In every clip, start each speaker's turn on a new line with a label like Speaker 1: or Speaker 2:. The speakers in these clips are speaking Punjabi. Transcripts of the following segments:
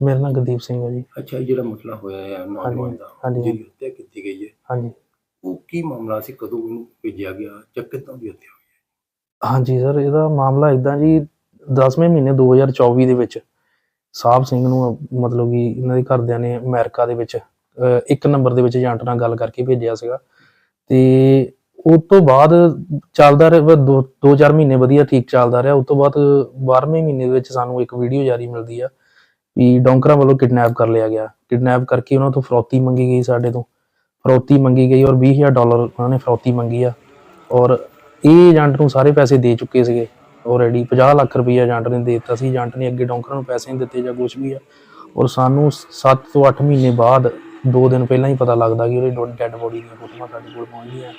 Speaker 1: ਮੇਰਾ ਨਾਮ ਗੁਰਦੀਪ ਸਿੰਘ ਹੈ ਜੀ।
Speaker 2: ਅੱਛਾ ਇਹ ਜਿਹੜਾ ਮਸਲਾ ਹੋਇਆ ਹੈ ਨੌਜਵਾਨ ਦਾ
Speaker 1: ਹਾਂਜੀ।
Speaker 2: ਜਿਹਦੀ ਹੱਤਿਆ ਕੀਤੀ ਗਈ ਹੈ
Speaker 1: ਹਾਂਜੀ।
Speaker 2: ਉਹ ਕੀ ਮਾਮਲਾ ਸੀ ਕਦੋਂ ਉਹਨੂੰ ਭੇਜਿਆ ਗਿਆ ਜਾਂ ਕਿੱਦਾਂ ਦੀ ਹੱਤਿਆ ਹੋਈ
Speaker 1: ਹਾਂਜੀ ਸਰ ਇਹਦਾ ਮਾਮਲਾ ਇਦਾਂ ਜੀ 10ਵੇਂ ਮਹੀਨੇ 2024 ਦੇ ਵਿੱਚ ਸਾਹਿਬ ਸਿੰਘ ਨੂੰ ਮਤਲਬ ਕਿ ਇਹਨਾਂ ਦੇ ਘਰਦਿਆਂ ਨੇ ਅਮਰੀਕਾ ਦੇ ਵਿੱਚ ਅਹ, ਇੱਕ ਨੰਬਰ ਦੇ ਵਿੱਚ ਏਜੰਟ ਨਾਲ ਗੱਲ ਕਰਕੇ ਭੇਜਿਆ ਸੀਗਾ। ਤੇ ਉਸ ਤੋਂ ਬਾਅਦ ਚੱਲਦਾ ਰਿਹਾ 2-4 ਮਹੀਨੇ ਵਧੀਆ ਠੀਕ ਚੱਲਦਾ ਰਿਹਾ। ਉਸ ਤੋਂ ਬਾਅਦ 12ਵੇਂ ਮਹੀਨੇ ਦੇ ਵਿੱਚ ਸਾਨੂੰ ਇੱਕ ਵੀਡੀਓ ਜਾਰੀ ਮਿਲਦੀ ਆ। ਵੀ ਡੋਂਕਰਾਂ ਵੱਲੋਂ ਕਿਡਨੈਪ ਕਰ ਲਿਆ ਗਿਆ। ਕਿਡਨੈਪ ਕਰਕੇ ਉਹਨਾਂ ਤੋਂ ਫਰੌਤੀ ਮੰਗੀ ਗਈ ਸਾਡੇ ਤੋਂ। ਫਰੌਤੀ ਮੰਗੀ ਗਈ ਔਰ 20000 ਡਾਲਰ ਉਹਨਾਂ ਨੇ ਫਰੌਤੀ ਮੰਗੀ ਆ। ਔਰ ਇਹ ਏਜੰਟ ਨੂੰ ਸਾਰੇ ਪੈਸੇ ਦੇ ਚੁੱਕੇ ਸੀਗੇ। ਆਲਰੇਡੀ 50 ਲੱਖ ਰੁਪਈਆ ਏਜੰਟ ਨੇ ਦੇ ਦਿੱਤਾ ਸੀ। ਏਜੰਟ ਨੇ ਅੱਗੇ ਡੋਂਕਰਾਂ ਨੂੰ ਪੈਸੇ ਨਹੀਂ ਦਿੱਤੇ ਜਾਂ ਕੁਝ ਵੀ ਆ। ਔਰ ਸਾਨੂੰ 7 ਤੋਂ 8 ਮਹੀਨੇ ਬਾਅਦ ਦੋ ਦਿਨ ਪਹਿਲਾਂ ਹੀ ਪਤਾ ਲੱਗਦਾ ਕਿ ਉਹਦੀ ਡੈੱਡ ਬੋਡੀ ਦੀਆਂ ਫੋਟੋਆਂ ਸਾਡੇ ਕੋਲ ਪਹੁੰਚਦੀਆਂ।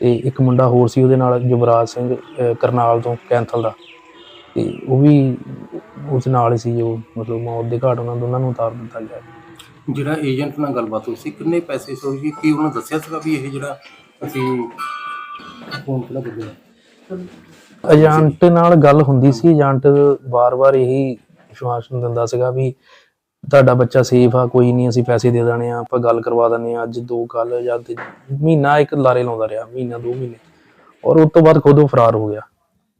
Speaker 1: ਤੇ ਇੱਕ ਮੁੰਡਾ ਹੋਰ ਸੀ ਉਹਦੇ ਨਾਲ ਯੁਵਰਾਜ ਸਿੰਘ ਕਰਨਾਲ ਤੋਂ ਕੈਂਥਲ ਦਾ। ਤੇ ਉਹ ਵੀ ਉਸ ਨਾਲ ਹੀ ਸੀ ਜੋ ਮਤਲਬ ਮੌਤ ਦੇ ਘਾਟ ਉਹਨਾਂ ਦੋਨਾਂ ਨੂੰ ਉਤਾਰ ਦਿੱਤਾ ਗਿਆ।
Speaker 2: ਜਿਹੜਾ ਏਜੰਟ ਨਾਲ ਗੱਲਬਾਤ ਹੋਈ ਸੀ ਕਿੰਨੇ ਪੈਸੇ ਸੀ ਕੀ ਉਹਨਾਂ ਦੱਸਿਆ ਸੀਗਾ ਵੀ ਇਹ ਜਿਹੜਾ ਅਸੀਂ ਫੋਨ ਕਿਹੜਾ ਬੋਲਿਆ
Speaker 1: ਏਜੰਟ ਨਾਲ ਗੱਲ ਹੁੰਦੀ ਸੀ ਏਜੰਟ ਵਾਰ-ਵਾਰ ਇਹੀ ਵਿਸ਼ਵਾਸਨ ਦਿੰਦਾ ਸੀਗਾ ਵੀ ਤੁਹਾਡਾ ਬੱਚਾ ਸੇਫ ਆ ਕੋਈ ਨਹੀਂ ਅਸੀਂ ਪੈਸੇ ਦੇ ਦੇਣੇ ਆ ਆਪਾਂ ਗੱਲ ਕਰਵਾ ਦਿੰਦੇ ਆ ਅੱਜ ਦੋ ਕੱਲ ਜਾਂ ਮਹੀਨਾ ਇੱਕ ਲਾਰੇ ਲਾਉਂਦਾ ਰਿਹਾ ਮਹੀਨਾ ਦੋ ਮਹੀਨੇ। ਔਰ ਉਸ ਤੋਂ ਬਾਅਦ ਖੁਦ ਉਹ ਫਰਾਰ ਹੋ ਗਿਆ।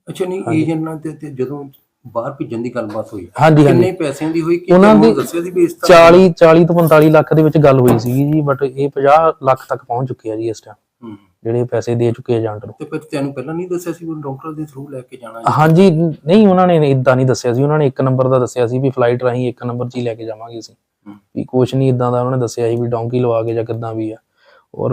Speaker 2: ਅੱਛਾ ਨਹੀਂ ਏਜੰਟ ਨਾਲ ਤੇ ਤੇ ਜਦੋਂ ਬਾਹਰ ਭੇਜਣ ਦੀ ਗੱਲਬਾਤ ਹੋਈ
Speaker 1: ਹਾਂਜੀ
Speaker 2: ਕਿੰਨੇ ਪੈਸਿਆਂ ਦੀ ਹੋਈ ਕਿ
Speaker 1: ਉਹਨਾਂ ਦੀ
Speaker 2: ਦੱਸਿਆ ਸੀ ਵੀ ਇਸ ਤਰ੍ਹਾਂ
Speaker 1: 40 40 ਤੋਂ 45 ਲੱਖ ਦੇ ਵਿੱਚ ਗੱਲ ਹੋਈ ਸੀਗੀ ਜੀ ਬਟ ਇਹ 50 ਲੱਖ ਤੱਕ ਪਹੁੰਚ ਚੁੱਕੇ ਆ ਜੀ ਇਸ ਟਾਈਮ
Speaker 2: ਹੂੰ।
Speaker 1: ਜਿਹੜੇ ਪੈਸੇ ਦੇ ਚੁੱਕੇ ਏਜੰਟ ਨੂੰ।
Speaker 2: ਤੇ ਫਿਰ ਤੈਨੂੰ ਪਹਿਲਾਂ ਨਹੀਂ ਦੱਸਿਆ ਸੀ ਵੀ ਡਾਕਟਰ ਦੇ ਥਰੂ ਲੈ ਕੇ ਜਾਣਾ
Speaker 1: ਹਾਂਜੀ ਨਹੀਂ ਉਹਨਾਂ ਨੇ ਇਦਾਂ ਨਹੀਂ ਦੱਸਿਆ ਸੀ। ਉਹਨਾਂ ਨੇ ਇੱਕ ਨੰਬਰ ਦਾ ਦੱਸਿਆ ਸੀ ਵੀ ਫਲਾਈਟ ਰਾਹੀਂ ਇੱਕ ਨੰਬਰ 'ਚ ਹੀ ਲੈ ਕੇ ਜਾਵਾਂਗੇ ਅਸੀਂ। ਵੀ ਕੁਛ ਨਹੀਂ ਇਦਾਂ ਦਾ ਉਹਨਾਂ ਨੇ ਦੱਸਿਆ ਸੀ ਵੀ ਡੌਂਕੀ ਲਵਾ ਕੇ ਜਾਂ ਕਿੱਦਾਂ ਵੀ ਆ। ਔਰ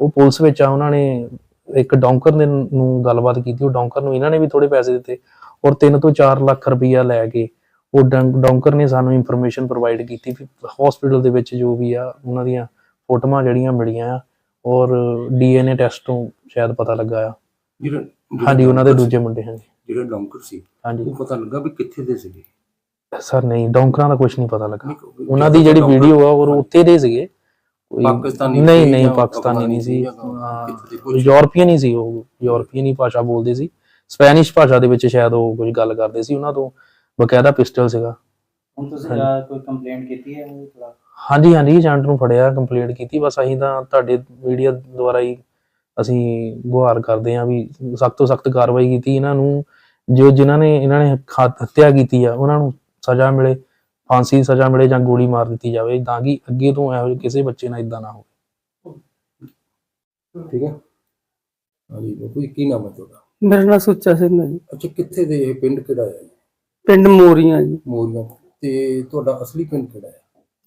Speaker 1: ਉਹ ਪੁਲਿਸ ਵਿੱਚ ਆ ਉਹਨਾਂ ਨੇ ਇੱਕ ਡੌਂਕਰ ਨੇ ਨੂੰ ਗੱਲਬਾਤ ਕੀਤੀ ਉਹ ਡੌਂਕਰ ਨੂੰ ਇਹਨਾਂ ਨੇ ਵੀ ਥੋੜੇ ਪੈਸੇ ਦਿੱਤੇ ਔਰ 3 ਤੋਂ 4 ਲੱਖ ਰੁਪਈਆ ਲੈ ਕੇ ਉਹ ਡੌਂਕਰ ਨੇ ਸਾਨੂੰ ਇਨਫੋਰਮੇਸ਼ਨ ਪ੍ਰੋਵਾਈਡ ਕੀਤੀ ਕਿ ਹਸਪੀਟਲ ਦੇ ਵਿੱਚ ਜੋ ਵੀ ਆ ਉਹਨਾਂ ਦੀਆਂ ਫੋਟੋਆਂ ਜਿਹੜੀਆਂ ਮਿਲੀਆਂ ਆ ਔਰ ਡੀਐਨਏ ਟੈਸਟ ਤੋਂ ਸ਼ਾਇਦ ਪਤਾ ਲੱਗਾ ਆ। ਹਾਂਜੀ ਉਹਨਾਂ ਦੇ ਦੂਜੇ ਮੁੰਡੇ ਹਾਂਜੀ।
Speaker 2: ਜਿਹੜਾ ਡਾਕਟਰ ਸੀ
Speaker 1: ਹਾਂਜੀ।
Speaker 2: ਉਹ ਪਤਾ ਲੱਗਾ ਵੀ ਕਿੱਥੇ ਦੇ ਸੀਗੇ?
Speaker 1: ਸਰ ਨਹੀਂ ਡੌਂਕਰਾਂ ਦਾ ਕੁਝ ਨਹੀਂ ਪਤਾ ਲੱਗਾ। ਉਹਨਾਂ ਦੀ ਜਿਹੜੀ ਵੀਡੀਓ ਆ ਉਹ ਉੱਥੇ ਦੇ ਸੀਗੇ। ਕੋਈ-
Speaker 2: ਪਾਕਿਸਤਾਨੀ
Speaker 1: ਨਹੀਂ ਨਹੀਂ ਪਾਕਿਸਤਾਨੀ ਨਹੀਂ ਸੀ ਯੂਰਪੀਅਨ ਹੀ ਸੀ ਉਹ ਯੂਰਪੀਅਨ ਹੀ ਭਾਸ਼ਾ ਬੋਲਦੇ ਸੀ। ਸਪੈਨਿਸ਼ ਭਾਸ਼ਾ ਦੇ ਵਿੱਚ ਸ਼ਾਇਦ ਉਹ ਕੁਝ ਗੱਲ ਕਰਦੇ ਸੀ ਉਹਨਾਂ ਤੋਂ ਬਕਾਇਦਾ ਪਿਸਟਲ ਸੀਗਾ।
Speaker 3: ਹੁਣ ਤੁਸੀਂ ਕੋਈ ਕੰਪਲੇਂਟ ਕੀਤੀ ਹੈ ਉਹਦੇ ਖਿਲਾਫ?
Speaker 1: ਹਾਂਜੀ ਹਾਂਜੀ ਏਜੰਟ ਨੂੰ ਫੜਿਆ ਕੰਪਲੀਟ ਕੀਤੀ ਬਸ ਅਸੀਂ ਤਾਂ ਤੁਹਾਡੇ ਮੀਡੀਆ ਦੁਆਰਾ ਹੀ ਅਸੀਂ ਗੁਹਾਰ ਕਰਦੇ ਹਾਂ ਵੀ ਸਖਤ ਤੋਂ ਸਖਤ ਕਾਰਵਾਈ ਕੀਤੀ। ਇਹਨਾਂ ਨੂੰ ਜੋ ਜਿਨ੍ਹਾਂ ਨੇ ਇਹਨਾਂ ਨੇ ਹੱਤਿਆ ਕੀਤੀ ਆ ਉਹਨਾਂ ਨੂੰ ਸਜ਼ਾ ਮਿਲੇ। ਫਾਂਸੀ ਦੀ ਸਜ਼ਾ ਮਿਲੇ ਜਾਂ ਗੋਲੀ ਮਾਰ ਦਿੱਤੀ ਜਾਵੇ ਤਾਂ ਕਿ ਅੱਗੇ ਤੋਂ ਇਹੋ ਜਿਹੇ ਕਿਸੇ ਬੱਚੇ ਨਾਲ ਇਦਾਂ ਨਾ ਹੋਵੇ।
Speaker 2: ਠੀਕ ਹੈ। ਹਾਂਜੀ ਬਾਪੂ ਜੀ, ਕੀ ਨਾਮ ਹੈ ਤੁਹਾਡਾ?
Speaker 4: ਮੇਰਾ ਨਾਮ ਸੁੱਚਾ ਸਿੰਘ ਹੈ ਜੀ।
Speaker 2: ਅੱਛਾ ਕਿੱਥੇ ਦੇ ਇਹ ਪਿੰਡ ਕਿਹੜਾ ਹੈ?
Speaker 4: ਪਿੰਡ ਮੋਰੀਆਂ ਜੀ।
Speaker 2: ਮੋਰੀਆਂ। ਤੇ ਤੁਹਾਡਾ ਅਸਲੀ ਪਿੰਡ ਕਿਹੜਾ ਹੈ?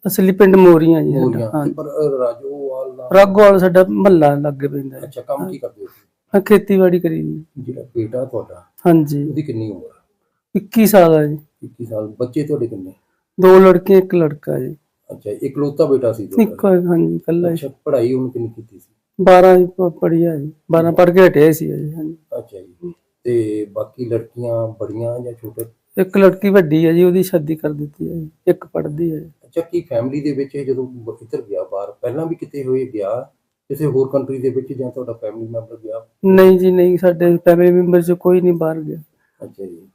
Speaker 4: ਅਸਲੀ ਪਿੰਡ ਮੋਰੀਆਂ ਜੀ ਸਾਡਾ,
Speaker 2: ਮੋਰੀਆਂ।
Speaker 4: ਹਾਂ
Speaker 2: ਤੇ ਪਰ ਅ, ਰਾਜੋਵਾਲ ਦਾ
Speaker 4: ਰਾਗੋਵਾਲ ਸਾਡਾ ਮਹੱਲਾ ਲੱਗੇ ਪੈਂਦਾ ਹੈ।
Speaker 2: ਅੱਛਾ ਕੰਮ ਕੀ ਕਰਦੇ ਹੋ
Speaker 4: ਹਾਂ, ਖੇਤੀਬਾੜੀ ਕਰੀ ਜੀ
Speaker 2: ਜਿਹੜਾ ਬੇਟਾ ਤੁਹਾਡਾ
Speaker 4: ਹਾਂਜੀ।
Speaker 2: ਉਹਦੀ ਕਿੰਨੀ ਉਮਰ? ਹੈ
Speaker 4: 21 ਸਾਲ ਹੈ ਜੀ।
Speaker 2: 21 ਸਾਲ। ਬੱਚੇ ਤੁਹਾਡੇ ਕਿੰਨੇ?
Speaker 4: ਦੋ ਲੜਕੀਆਂ ਇੱਕ ਲੜਕਾ ਜੀ।
Speaker 2: ਅੱਛਾ ਇਕਲੌਤਾ ਬੇਟਾ ਸੀ
Speaker 4: ਇੱਕ ਹਾਂਜੀ ਕੱਲਾ
Speaker 2: ਅੱਛਾ ਪੜ੍ਹਾਈ ਉਹਨੇ ਕਿੰਨੀ ਕੀਤੀ ਸੀ?
Speaker 4: 12 ਜੀ ਪ- ਪੜ੍ਹਿਆ ਜੀ। 12 ਪੜ੍ਹ ਕੇ ਹਟਿਆ ਸੀ ਜੀ ਹਾਂਜੀ।
Speaker 2: ਅੱਛਾ ਜੀ। ਤੇ ਬਾਕੀ ਲੜਕੀਆਂ ਬੜੀਆਂ ਜਾਂ ਛੋਟੇ?
Speaker 4: ਇੱਕ ਲੜਕੀ ਵੱਡੀ ਹੈ ਜੀ ਉਹਦੀ ਸ਼ਾਦੀ ਕਰ ਦਿੱਤੀ ਹੈ ਜੀ। ਇੱਕ ਪੜ੍ਹਦੀ ਹੈ ਜੀ।
Speaker 2: ਅੱਛਾ ਕੀ ਫੈਮਿਲੀ ਦੇ ਵਿੱਚ ਇਹ ਜਦੋਂ ਬ- ਇੱਧਰ ਗਿਆ ਬਾਹਰ ਪਹਿਲਾਂ ਵੀ ਕਿਤੇ ਹੋਏ ਗਿਆ ਕਿਸੇ ਹੋਰ ਕੰਟਰੀ ਦੇ ਵਿੱਚ ਜਾਂ ਤੁਹਾਡਾ ਫੈਮਿਲੀ ਮੈਂਬਰ ਗਿਆ?
Speaker 4: ਨਹੀਂ ਜੀ ਨਹੀਂ ਸਾਡੇ ਫੈਮਿਲੀ ਮੈਂਬਰ ਚ ਕੋਈ ਨਹੀਂ ਬਾਹਰ ਗਿਆ।
Speaker 2: ਅੱਛਾ ਜੀ।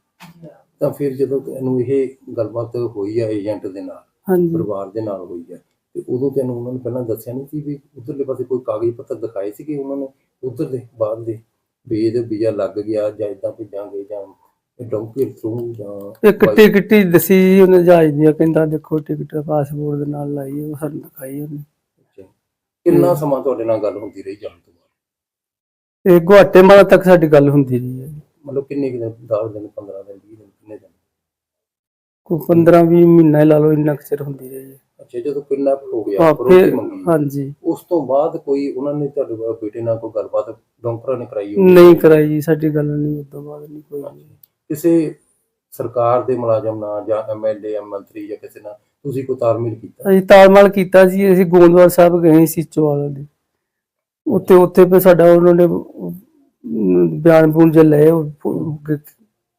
Speaker 2: ਤਾਂ ਫਿਰ ਜਦੋਂ ਤੈਨੂੰ ਇਹ ਗੱਲਬਾਤ ਹੋਈ ਆ ਏਜੰਟ ਦੇ ਨਾਲ
Speaker 4: ਹਾਂਜੀ
Speaker 2: ਪਰਿਵਾਰ ਦੇ ਨਾਲ ਹੋਈ ਆ ਤੇ ਉਦੋਂ ਤੈਨੂੰ ਉਹਨਾਂ ਨੇ ਪਹਿਲਾਂ ਦੱਸਿਆ ਨਹੀਂ ਸੀ ਵੀ ਉਧਰਲੇ ਪਾਸੇ ਕੋਈ ਕਾਗਜ਼ ਪੱਤਰ ਦਿਖਾਏ ਸੀ ਕਿ ਉਹਨਾਂ ਨੇ ਉਧਰ ਦੇ ਬਾਹਰ ਦੇ ਵੀ ਇਹਦੇ ਵੀਜ਼ਾ ਲੱਗ ਗਿਆ ਜਾਂ ਇਦਾਂ ਭੇਜਾਂਗੇ ਜਾਂ ਡੌਂਕੀ ਥਰੂ ਜਾਂ
Speaker 4: ਇੱਕ ਟਿਕਟ ਹੀ ਦਸੀ ਜੀ ਉਹਨੇ ਜਹਾਜ਼ ਦੀ ਕਹਿੰਦਾ ਦੇਖੋ ਟਿਕਟ ਪਾਸਪੋਰਟ ਦੇ ਨਾਲ ਲਾਈ ਉਹ ਸਾਨੂੰ ਦਿਖਾਈ ਉਹਨੇ।
Speaker 2: ਕਿੰਨਾ ਸਮਾਂ ਤੁਹਾਡੇ ਨਾਲ ਗੱਲ ਹੁੰਦੀ ਰਹੀ ਜਾਣ ਤੋਂ ਬਾਅਦ
Speaker 4: ਇਹ ਗੁਆਟੇਮਾਲਾ ਤੱਕ ਸਾਡੀ ਗੱਲ ਹੁੰਦੀ ਰਹੀ ਹੈ।
Speaker 2: ਮਤਲਬ ਕਿੰਨੇ ਕੁ ਦਿਨ 10 ਦਿਨ 15 ਦਿਨ 20 ਦਿਨ ਕਿੰਨੇ ਦਿਨ
Speaker 4: ਕੋਈ 15 20 ਮਹੀਨਾ ਹੀ ਲਾ ਲਓ ਇੰਨਾ ਕੁ ਚਿਰ ਹੁੰਦੀ ਰਹੀ ਹੈ।
Speaker 2: ਅੱਛਾ ਜਦੋਂ ਕਿੰਨਾ ਹੋ ਗਿਆ
Speaker 4: ਹਾਂ, ਫਿਰ
Speaker 2: ਮੰਗੀ।
Speaker 4: ਹਾਂਜੀ।
Speaker 2: ਉਸ ਤੋਂ ਬਾਅਦ ਕੋਈ ਉਹਨਾਂ ਨੇ ਤੁਹਾਡੇ ਬੇਟੇ ਨਾਲ ਕੋਈ ਗੱਲਬਾਤ ਡਾਕਟਰਾਂ ਨੇ ਕਰਾਈ ਹੋਵੇ?
Speaker 4: ਨਹੀਂ ਕਰਾਈ ਜੀ ਸਾਡੀ ਗੱਲ ਨਹੀਂ ਉਸ ਤੋਂ ਬਾਅਦ ਨਹੀਂ ਕੋਈ ਵੀ।
Speaker 2: ਕਿਸੇ ਸਰਕਾਰ ਦੇ ਮੁਲਾਜ਼ਮ ਨਾਲ ਜਾਂ ਐਮਐਲਏ ਜਾਂ ਮੰਤਰੀ ਜਾਂ ਕਿਸੇ ਨਾਲ ਤੁਸੀਂ ਕੋਈ ਤਾਲਮੇਲ ਕੀਤਾ?
Speaker 4: ਅਸੀਂ ਤਾਲਮਾਲ ਕੀਤਾ ਜੀ ਅਸੀਂ ਗੋਂਦਵਾਲ ਸਾਹਿਬ ਗਏ ਸੀ ਚੋਵਾਲ ਦੇ। ਉੱਥੇ ਉੱਥੇ ਫਿਰ ਸਾਡਾ ਉਹਨਾਂ ਨੇ ਅਮ, ਬਿਆਨ ਬੂਨ ਜੇ ਲਏ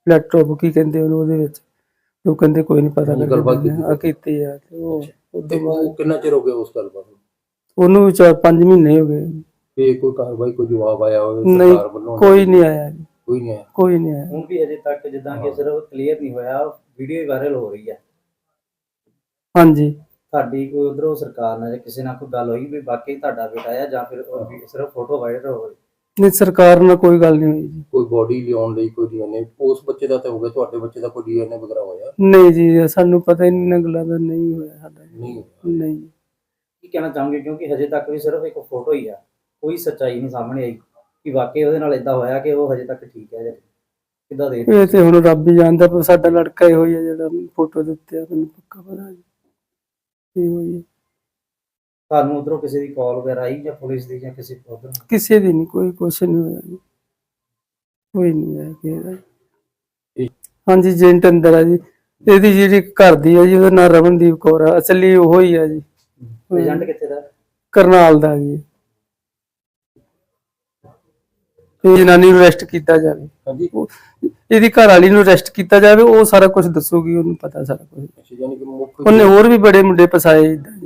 Speaker 4: ਲੈਪਟਾਪ ਕੀ ਕਹਿੰਦੇ ਉਹਨੂੰ ਉਹਦੇ ਵਿੱਚ? ਉਹ ਕਹਿੰਦੇ ਕੋਈ ਨਹੀਂ ਪਤਾ ਕਰਕੇ
Speaker 2: ਗੱਲਬਾਤ।
Speaker 4: ਆ
Speaker 2: ਕੀਤੀ।
Speaker 4: ਆ ਤੇ ਉਹ ਉਹ
Speaker 2: ਤੇ
Speaker 4: ਤੋਂ ਬਾਅਦ
Speaker 2: ਉਹ ਕਿੰਨਾ ਚਿਰ ਹੋ ਗਿਆ ਉਸ ਗੱਲਬਾਤ ਨੂੰ?
Speaker 4: ਉਹਨੂੰ ਚਾਰ ਪੰਜ ਮਹੀਨੇ ਹੋ ਗਏ।
Speaker 2: ਤੇ ਕੋਈ ਕਾਰਵਾਈ ਕੋਈ ਜਵਾਬ ਆਇਆ ਹੋਵੇ
Speaker 4: ਨਹੀਂ,
Speaker 2: ਸਰਕਾਰ ਵੱਲੋਂ?
Speaker 4: ਕੋਈ ਨਹੀਂ ਆਇਆ ਜੀ।
Speaker 2: ਕੋਈ ਨਹੀਂ ਆਇਆ।
Speaker 4: ਕੋਈ ਨਹੀਂ ਆਇਆ।
Speaker 3: ਹੁਣ ਵੀ ਅਜੇ ਤੱਕ ਜਿੱਦਾਂ ਕਿ ਸਿਰਫ ਕਲੀਅਰ ਨਹੀਂ ਹੋਇਆ ਵੀਡੀਓ ਵਾਇਰਲ ਹੋ ਰਹੀ ਹੈ
Speaker 4: ਹਾਂਜੀ।
Speaker 3: ਤੁਹਾਡੀ ਕੋਈ ਉਧਰੋਂ ਸਰਕਾਰ ਨਾਲ ਜਾਂ ਕਿਸੇ ਨਾਲ ਕੋਈ ਗੱਲ ਹੋਈ ਵੀ ਬਾਕੀ ਤੁਹਾਡਾ ਬੇਟਾ ਆ ਜਾਂ ਫਿਰ ਉਹ ਵੀ ਸਿਰਫ ਫੋਟੋ ਵਾਇਰਲ ਹੋ ਰਹੀ?
Speaker 4: ਨਹੀਂ ਸਰਕਾਰ ਨਾਲ ਕੋਈ ਗੱਲ ਨਹੀਂ ਹੋਈ ਜੀ।
Speaker 2: ਕੋਈ ਬੋਡੀ ਲਿਆਉਣ ਲਈ ਕੋਈ ਡੀਐਨਏ ਉਸ ਬੱਚੇ ਦਾ ਤਾਂ ਹੋ ਗਿਆ ਤੁਹਾਡੇ ਬੱਚੇ ਦਾ ਕੋਈ ਡੀਐਨਏ ਵਗੈਰਾ ਹੋਇਆ?
Speaker 4: ਨਹੀਂ ਜੀ ਸਾਨੂੰ ਪਤਾ ਹੀ ਨਹੀਂ ਗੱਲਾਂ ਦਾ ਨਹੀਂ ਹੋਇਆ ਸਾਡਾ।
Speaker 2: ਨਹੀਂ
Speaker 4: ਨਹੀਂ
Speaker 3: ਕੀ ਕਹਿਣਾ ਚਾਹੋਗੇ? ਕਿਉਂਕਿ ਹਜੇ ਤੱਕ ਵੀ ਸਿਰਫ ਇੱਕ ਫੋਟੋ ਹੀ ਆ। ਕੋਈ ਸੱਚਾਈ ਨਹੀਂ ਸਾਹਮਣੇ ਆਈ ਕਿ ਵਾਕਈ ਉਹਦੇ ਨਾਲ ਇਦਾਂ ਹੋਇਆ ਕਿ ਉਹ ਹਜੇ ਤੱਕ ਠੀਕ ਹੈ ਜਾਂ ਕਿੱਦਾਂ ਦੇ
Speaker 4: ਇਹ ਤੇ ਹੁਣ ਰੱਬ ਹੀ ਜਾਣਦਾ ਪਰ ਸਾਡਾ ਲੜਕਾ ਇਹੋ ਹੀ ਹੈ ਜਿਹੜਾ ਫੋਟੋ ਦੇ ਉੱਤੇ ਆ ਮੈਨੂੰ ਪੱਕਾ ਪਤਾ ਜੀ। ਇਹੋ ਹੀ ਹੈ।
Speaker 3: ਤੁਹਾਨੂੰ ਉਧਰੋਂ ਕਿਸੇ ਦੀ ਕਾਲ ਵਗੈਰਾ ਆਈ ਜਾਂ ਪੁਲਿਸ ਦੀ ਜਾਂ ਕਿਸੇ ਉਧਰ
Speaker 4: ਕਿਸੇ ਦੀ ਨਹੀਂ ਕੋਈ ਕੁਛ ਨਹੀਂ ਹੋਇਆ ਜੀ। ਕੋਈ ਨਹੀਂ ਹੈ ਦਾ ਹਾਂਜੀ ਜੈਂਟ ਅੰਦਰ ਆ ਜੀ। ਇਹਦੀ ਜਿਹੜੀ ਘਰ ਦੀ ਹੈ ਜੀ ਉਹਦਾ ਨਾਮ ਰਮਨਦੀਪ ਕੌਰ ਆ। ਅਸਲੀ ਉਹ ਹੀ ਆ ਜੀ।
Speaker 3: ਏਜੰਟ ਕਿੱਥੇ ਦਾ?
Speaker 4: ਕਰਨਾਲ ਦਾ ਜੀ। ਇਹ ਜਨਾਨੀ ਨੂੰ ਅਰੈਸਟ ਕੀਤਾ ਜਾਵੇ। ਇਹਦੀ ਘਰ ਵਾਲੀ ਨੂੰ ਅਰੈਸਟ ਕੀਤਾ ਜਾਵੇ ਉਹ ਸਾਰਾ ਕੁਝ ਦੱਸੂਗੀ ਉਹਨੂੰ ਪਤਾ ਸਾਰਾ ਕੁਝ
Speaker 2: ਕਿ
Speaker 4: ਉਹਨੇ ਹੋਰ ਵੀ ਬੜੇ ਮੁੰਡੇ ਫਸਾਏ ਇਦਾਂ।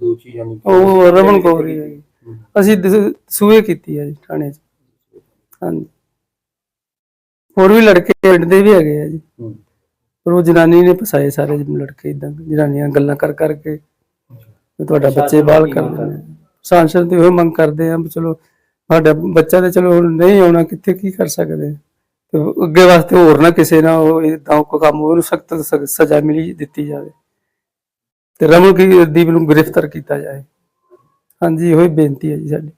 Speaker 2: ਦੋਸ਼ੀ ਯਾਨੀ ਕਿ
Speaker 4: ਉਹ ਰਮਨ ਕੌਰ ਹੀ ਹੈ ਜੀ। ਅਸੀਂ ਦਸ- ਸੂਏ ਕੀਤੀ ਹੈ ਜੀ ਥਾਣੇ 'ਚ। ਹਾਂਜੀ। ਹੋਰ ਵੀ ਲੜਕੇ ਪਿੰਡ ਦੇ ਵੀ ਹੈਗੇ ਆ ਜੀ।
Speaker 2: ਹੂੰ।
Speaker 4: ਪਰ ਉਹ ਜਨਾਨੀ ਨੇ ਫਸਾਏ ਸਾਰੇ ਲੜਕੇ ਇਦਾਂ ਜਨਾਨੀਆਂ ਗੱਲਾਂ ਕਰ ਕਰਕੇ ਵੀ ਤੁਹਾਡਾ ਬੱਚੇ ਬਾਲ ਕਰ ਦਿੰਦੇ ਸਾਂਸਦ ਤੇ ਉਹ ਮੰਗ ਕਰਦੇ ਆ ਵੀ ਚਲੋ ਸਾਡਾ ਬੱਚਾ ਤੇ ਚਲੋ ਹੁਣ ਨਹੀਂ ਆਉਣਾ ਕਿੱਥੇ ਕੀ ਕਰ ਸਕਦੇ? ਤੇ ਅੱਗੇ ਵਾਸਤੇ ਹੋਰ ਨਾ ਕਿਸੇ ਨਾਲ ਉਹ ਇਦਾਂ ਕੋਈ ਕੰਮ ਉਹਨੂੰ ਸਖਤ ਸਜ਼ਾ ਮਿਲੀ ਦਿੱਤੀ ਜਾਵੇ। ਤੇ ਰਮਨ ਕੀ ਦੀਪ ਨੂੰ ਗ੍ਰਿਫਤਾਰ ਕੀਤਾ ਜਾਏ। ਹਾਂਜੀ ਇਹੋ ਹੀ ਬੇਨਤੀ ਹੈ ਜੀ ਸਾਡੀ।